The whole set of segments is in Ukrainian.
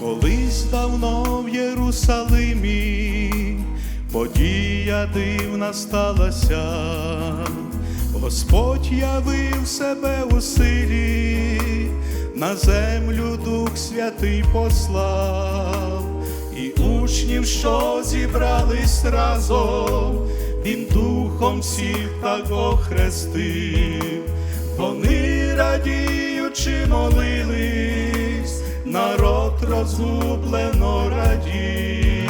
в Єрусалимі, подія дивна сталася, Господь явив себе у силі, на землю Дух Святий послав, і учнів, що зібрались разом, він духом всіх так охрестив, вони радіючи молились, народ розгублено радів.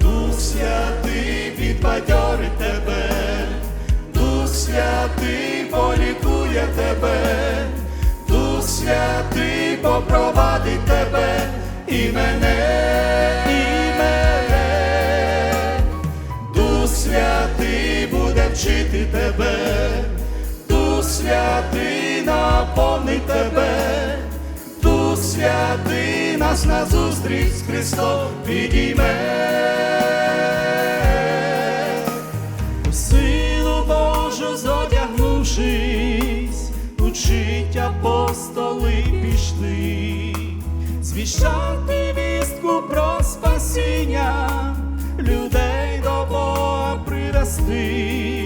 Дух Святий підбадьорить тебе, Дух Святий полікує тебе, Дух Святий попровадить тебе і мене, Святий буде вчити тебе, Дух Святий наповнить тебе, Дух Святий нас назустріч з Христом підійме. Силу Божу зодягнувшись, учить апостоли пішли, звіщати вістку про спасіння, людей до Бога привести, у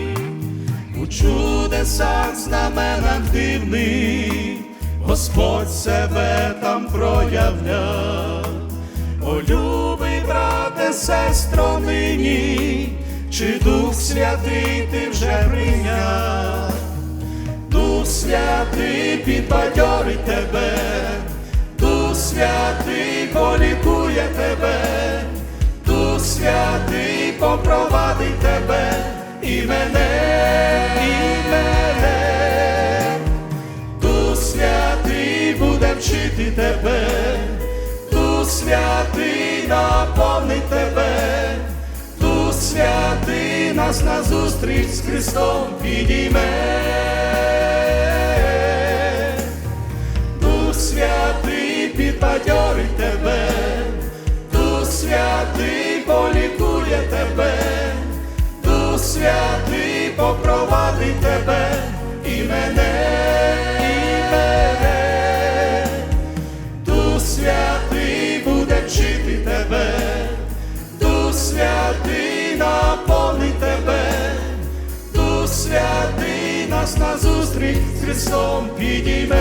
чудесах знаменах дивних, Господь себе там проявляв. О, любий брате, сестро нині, чи Дух Святий ти вже прийняв, Дух Святий підбадьорить тебе, Дух Святий полікує тебе, Дух Святий попровадить тебе і мене, Святий наповнить тебе, Дух Святий нас назустріч з Христом підійме. Дух Святий підбадьорить тебе, Дух Святий полікує тебе, Дух Святий попровадить тебе. І мене, Святий наповнить тебе, Дух Святий нас назустріч з Христом підійме.